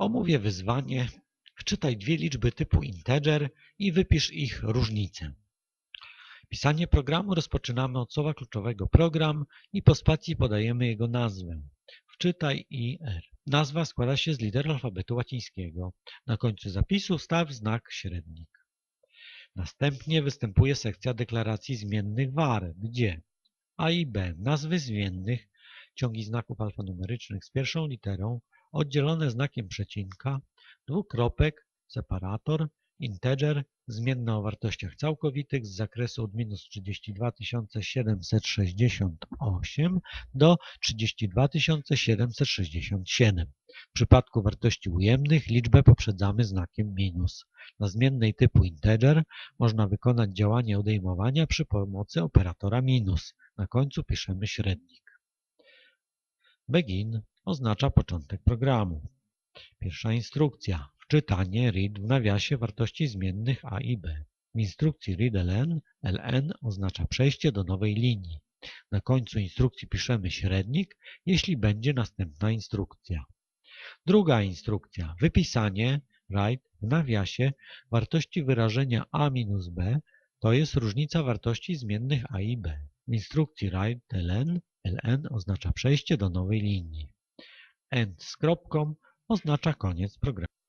Omówię wyzwanie. Wczytaj dwie liczby typu integer i wypisz ich różnicę. Pisanie programu rozpoczynamy od słowa kluczowego program i po spacji podajemy jego nazwę. Wczytaj IR. Nazwa składa się z liter alfabetu łacińskiego. Na końcu zapisu staw znak średnik. Następnie występuje sekcja deklaracji zmiennych var, gdzie a i b nazwy zmiennych, ciągi znaków alfanumerycznych z pierwszą literą, oddzielone znakiem przecinka, dwukropek, separator, integer, zmienne o wartościach całkowitych z zakresu od minus 32 768 do 32 767. W przypadku wartości ujemnych liczbę poprzedzamy znakiem minus. Na zmiennej typu integer można wykonać działanie odejmowania przy pomocy operatora minus. Na końcu piszemy średnik. Begin oznacza początek programu. Pierwsza instrukcja. Wczytanie read w nawiasie wartości zmiennych a i b. W instrukcji readln ln oznacza przejście do nowej linii. Na końcu instrukcji piszemy średnik, jeśli będzie następna instrukcja. Druga instrukcja. Wypisanie write w nawiasie wartości wyrażenia a minus b to jest różnica wartości zmiennych a i b. W instrukcji write ln ln oznacza przejście do nowej linii. End z kropką oznacza koniec programu.